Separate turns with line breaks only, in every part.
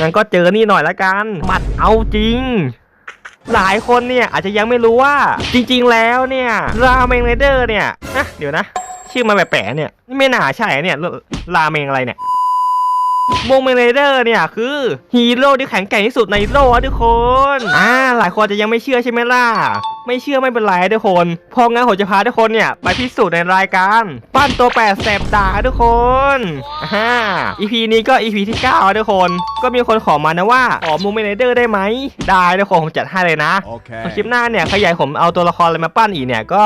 งั้นก็เจอนี่หน่อยละกันหมัดเอาจริง หลายคนเนี่ยอาจจะยังไม่รู้ว่าจริงๆแล้วเนี่ยราเมงไรเดอร์เนี่ยนะเดี๋ยวนะ ชื่อมันแปลกๆเนี่ยไม่น่าใช่เนี่ยราเมงอะไรเนี่ย โมเมนไรเดอร์เนี่ยคือฮีโร่ที่แข็งแกร่งที่สุดในโลกอะทุกคน อ่าหลายคนอาจจะยังไม่เชื่อใช่ไหมล่ะ ไม่เชื่อไม่เป็นไรทุกคนเพราะงั้นผมจะพาทุกคนเนี่ยไปพิสูจน์ในรายการ ปั้นตัวแปดแสบดาทุกคนอ่า EP นี้ก็ EP ที่9อะทุกคน ก็มีคนขอมานะว่าขอโมเมนไรเดอร์ได้ไหมได้ทุกคนผมจัดให้เลยนะ
Okay.
คลิปหน้าเนี่ยขยายผมเอาตัวละครอะไรมาปั้นอีกเนี่ยก็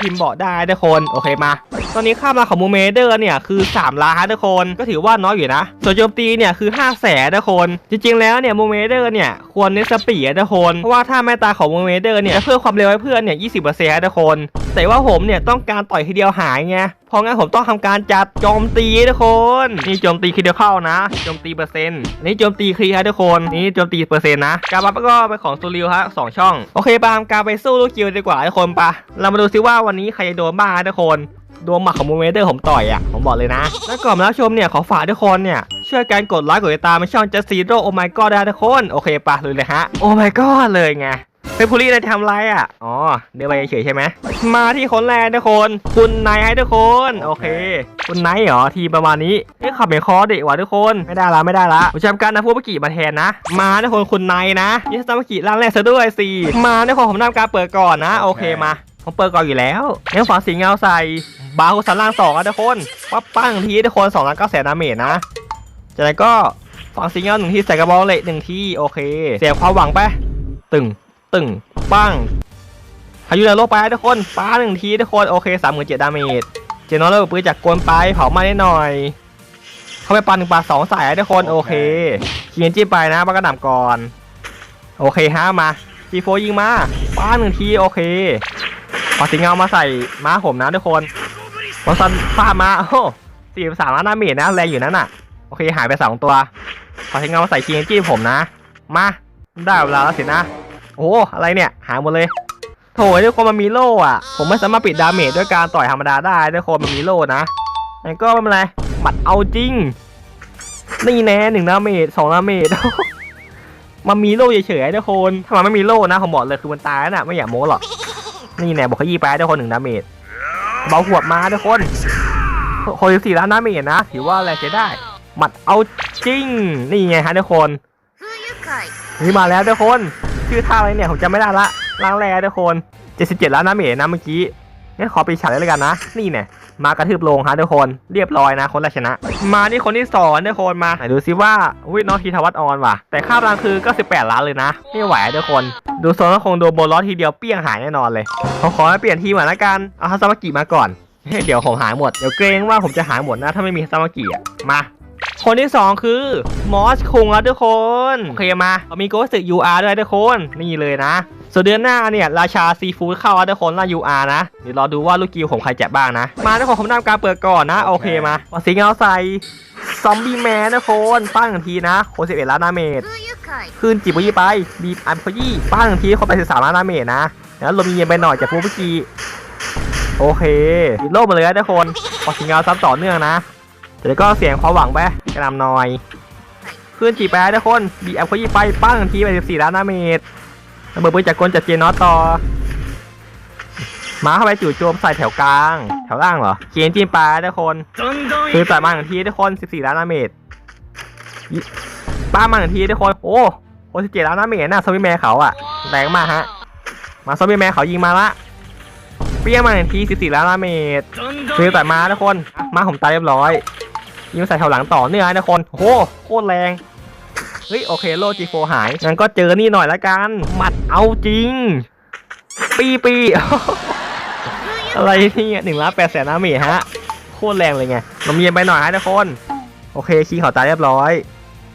พิมพ์บอกได้ทุกคนโอเคมา ตอนนี้ค่ามาของมูเมเดอร์เนี่ยคือ3ล้านทุกคนก็ถือว่าน้อยอยู่นะ ส่วนโจมตีเนี่ยคือ5 0 0แสนทุกคน จริงๆแล้วเนี่ยมูเมเดอร์เนี่ยควรเน้นสปีดทุกคนเพราะว่าถ้าแม่ตาของมูเมเดอร์เนี่ยเพิ่มความเร็วให้เพื่อนเนี่ย20%ทุกคน แต่ว่าผมเนี่ยต้องการต่อยทีเดียวหายไง เพราะงั้นผมต้องทำการจัดโจมตีทุกคน นี่โจมตีทีเดียวเข้านะโจมตีเปอร์เซ็นต์นี่โจมตีคลีฮะทุกคนนี่โจมตีเปอร์เซ็นต์นะการบัฟก็เป็นของซูริวฮะสองช่องโอเคปามการไปสู้ลูกคิวดีกว่าทุกคนปะเรามาดูซิว่าวันนี้ใครจะโดนบ้างทุกคนดวงหมักของมูเมเดอร์ผมต่อยอะ ผมบอกเลยนะ แล้วก่อนมารับชมเนี่ย ขอฝากทุกคนเนี่ย ช่วยกันกดไลค์กดติดตามช่องจัสซีโร่โอไมก้ได้ทุกคน โอเคปะเลยเลยฮะ โอไมก้เลยไง เป็นพูลี่ได้ทำไรอะ อ๋อ เดี๋ยวไปเฉยๆใช่ไหม มาที่คนแรกทุกคน คุณไนท์ให้ทุกคน โอเค คุณไนท์เหรอ ทีมประมาณนี้เอ้ยขับเป็นคอเด็กว่ะทุกคน ไม่ได้ละไม่ได้ละผมจำการนะพูดเมื่อกี้มาแทนนะ มาทุกคนคุณไนท์นะยี่สิบเมื่อกี้ร่างแรกซะด้วยสิ มาทุกคนผมนำการเปิดก่อนนะ โอเคมา ผมเปิดก่อนอยู่แล้วงั้นฝาสีเงาใส่บาร์โคสันล่างสองอะทุกคนว่าปั้งทีทุกคนสองล้านเก้าแสนดาเมจนะ จากนั้นก็ฝังสีเงาหนึ่งทีใส่กระบอกเหล็กหนึ่งทีโอเค เสียบความหวังไปตึง ตึงปังพายุในโลกไปทุกคนป้าหนึ่งทีทุกคนโอเคสามหมื่นเจ็ดดาเมจเจนนอลเลอร์ปืนจากกวนไปเผามาได้หน่อย เข้าไปปันหนึ่งปาสองสายทุกคนโอเคเขียนจิ้มไปนะปากกระหน่ำก่อน โอเคฮะมาจีโฟยิงมาป้าหนึ่งทีโอเคพอสิงเงามาใส่ม้าผมนะทุกคนวอซันฟาดมาโอ้โหสี่สามล้านดาเมจนะแรงอยู่นั่นน่ะโอเคหายไปสองตัวพอสิงเงามาใส่เคียนจิ้มผมนะ มาได้เวลาแล้วสินะ โอ้อะไรเนี่ยหายหมดเลยโถด้วยคนมันมีโล่อะผมไม่สามารถปิดดาเมจด้วยการต่อยธรรมดาได้ทุกคนมันมีโล่นะงั้นก็ไม่เป็นไรหมัดเอาจริงนี่แน่หนึ่งดาเมจสองดาเมจมันมีโล่เฉยๆทุกคนถ้ามันไม่มีโล่นะผมบอกเลยคือมันตายน่ะไม่อยากโม้หรอกนี่แน่บอกขยี้ไปทุกคนหนึ่งดาเมจเบาหัวมาทุกคนโคยสี่ล้านดาเมจนะถือว่าแะไรใช้ได้ หมัดเอาจริง นี่ไงฮะทุกคนนี่มาแล้วทุกคน ชื่อท่าอะไรเนี่ยผมจำไม่ได้ละล้างแรทุกคน 77 ล้านน้ำเมนะเมื่อกี้งั้นขอไปฉายเลยกันนะ นี่เนี่ยมากระทืบลงฮะทุกคนเรียบร้อยนะคนแรกชนะ มาที่คนที่สองทุกคนมาไหนดูซิว่าวิน้องทีทวัตออนว่ะ แต่ค่าพลังคือก็18ล้านเลยนะ ไม่ไหวทุกคน ดูโซนก็คงโดนโบลอสทีเดียวเปี้ยงหายแน่นอนเลยผมขอเปลี่ยนทีมหน่อยละกันเอาฮัสมากิมาก่อนเดี๋ยวผมหายหมด เดี๋ยวเกรงว่าผมจะหายหมดนะถ้าไม่มีฮัสมากิอะ มา คนที่ 2 คือมอสคุงครับทุกคน โอเคมา มีโกสต์ยูอาร์ด้วยทุกคน นี่เลยนะ ส่วนเดือนหน้าเนี่ย ราชาซีฟู้ดเข้าทุกคนล่ายูอาร์นะ เดี๋ยวรอดูว่าลูกกิลของใครแจกบ้างนะ มาทุกคนผมนำการเปิดก่อนนะ โอเคมามาสิงเอาใส่ซอมบี้แมนทุกคนปั้งทันทีนะโคสิบเอ็ดล้านนาเม
ตร
ขึ้นจิบุยี่ไปบีบอันพยี่ปั้งทันทีเขาไปสิบสามล้านนาเมตรนะแล้วลมเย็นไปหน่อยจากพวกเมื่กี้โอเคโล่มาเลยทุกคนออกสิงเอาซ้ำต่อเนื่องนะ เดี๋ยวก็เสียงความหวังไปกระนำหน่อยขึ้นจีแปทุกคนบีแอลเขายี่ไปปั้งทีไปสิบสี่ล้านดาเมจรระเบิดปืนจากกลจากเจนอตต่อมาเข้าไปจู่โจมใส่แถวกลาง แถวล่างเหรอเกียนจีนปทุกคนคือใส่มาหนึ่งทีทุกคนสิบสี่ล้านดาเมจยิป้ามาหนึ่งทีทุกคนโอ้โหสิบเจ็ดล้านดาเมจน่ะซอมบี้แมนเขาอะแรงมากฮะมาซอมบี้แมนเขายิงมาละเปี้ยมาหนึ่งทีสิบสี่ล้านดาเมจคือแต่มาทุกคนมาผมตายเรียบร้อย ยิงใส่แถวหลังต่อเนื่องนะทุกคนโอ้โหโคตรแรงเฮ้ยโอเคโลจีโฟหายงั้นก็เจอนี่หน่อยละกันหมัดเอาจริง ปีปีอะไรนี่หนึ่งล้านแปดแสนน้ำเมจฮะโคตรแรงเลยไงลมเย็นไปหน่อยฮะทุกคนโอเคคีเขาตายเรียบร้อย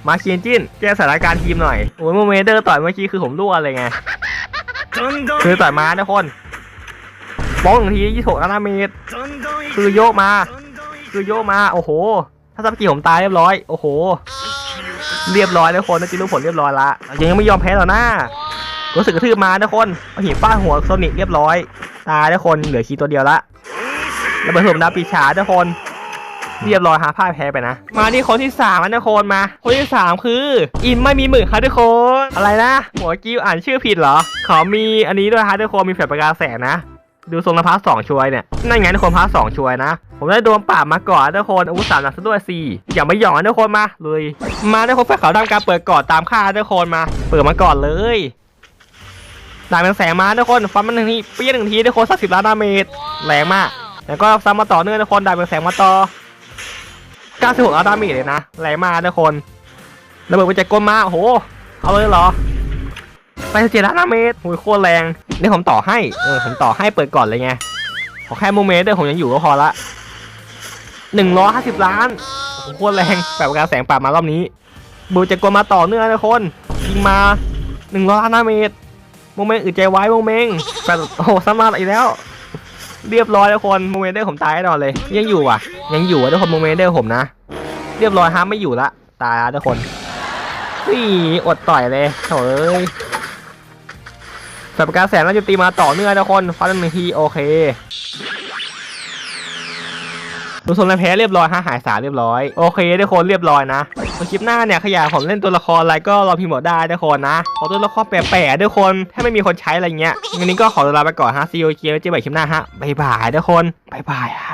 มาเคียนจิ้นแก้สถานการณ์ทีมหน่อยโอ้ยโมเมเดอร์ต่อยเมื่อกี้คือผมรั่วเลยไงคือต่อยมาทุกคนป้องหนึ่งทียี่สิบหกนาเมจคือโยกมา คือโยกมาโอ้โห ถ้าสักกี่ผมตายเรียบร้อย โอ้โห เรียบร้อยทุกคนนะจิรู้ผลเรียบร้อยละยังไม่ยอมแพ้หรอกนะรู้สึกกระทืบมาทุกคนเอาหินฟาดหัวโซนิกเรียบร้อย ตายทุกคนเหลือคีตัวเดียวละระเบิดผมดาปีชาทุกคนเรียบร้อยฮะพ่ายแพ้ไปนะ มาที่คนที่สามนะทุกคนมา คนที่สามคือ อินไม่มีหมึกครับทุกคน อะไรนะ หัวกิ้วอ่านชื่อผิดเหรอเขามีอันนี้ด้วยฮะทุกคนมีแผ่นปากกาแสงนะ ดูทรงละพาร์ทสองช่วยเนี่ยนั่นไงทุกคนพาร์ทสองช่วยนะ ผมได้โดนปราบมาก่อนทุกคนอาวุธสามหนักซะด้วยสี่อย่าไม่หย่อนนะทุกคนมาเลย มาทุกคนแฟนเขาทำการเปิดก่อนตามค่าทุกคนมา เปิดมาก่อนเลยดาบเป็นแสงมาทุกคนฟันมันหนึ่งทีเปี้ยหนึ่งทีทุกคนสักสิบล้านดาเมจแรงมาก แล้วก็ซ้ำมาต่อเนื่องทุกคนดาบเป็นแสงมาต่อ96ล้านดาเมจเลยนะแรงมากทุกคนระเบิดมันจะกลมมาโอ้โหเอาเลยเหรอ ไปเจ็ดล้านดาเมจโอ้ยโคตรแรงนี่ผมต่อให้ เออ ผมต่อให้เปิดก่อนเลยไง ขอแค่โมเมนต์เดียวผมยังอยู่ก็พอละหนึ่งร้อยห้าสิบล้านโคตรแรงแบบการแสงป่ามารอบนี้ บูจะกลมาต่อเนื่องนะคนยิงมาหนึ่งร้อยล้านเมจโมเมนต์อึดใจไว้โมเมนต์แบบโอ้โหสมาร์ทอีกแล้ว เรียบร้อยแล้วคนโมเมนต์ได้ผมตายแน่นอนเลย ยังอยู่อะ ยังอยู่อะทุกคนโมเมนต์ได้ผมนะ เรียบร้อยฮะไม่อยู่ละ ตายแล้วทุกคนนี่อดต่อยเลยโถ่เอ้ย สับการแสงแล้วจะตีมาต่อเนื่องนะทุกคนฟันหนึ่งทีโอเคดูโซนแล้วแพ้เรียบร้อยฮะหายสาเรียบร้อยโอเคทุกคนเรียบร้อยนะส่วนคลิปหน้าเนี่ยขยายผมเล่นตัวละครอะไรก็รอพิมพ์บอกได้ทุกคนนะขอตัวละครแปลกๆทุกคนถ้าไม่มีคนใช้อะไรเงี้ยวันนี้ก็ขอลาไปก่อนฮะซีโอเจอกันใหม่คลิปหน้าฮะบายบายทุกคนบายบายฮะ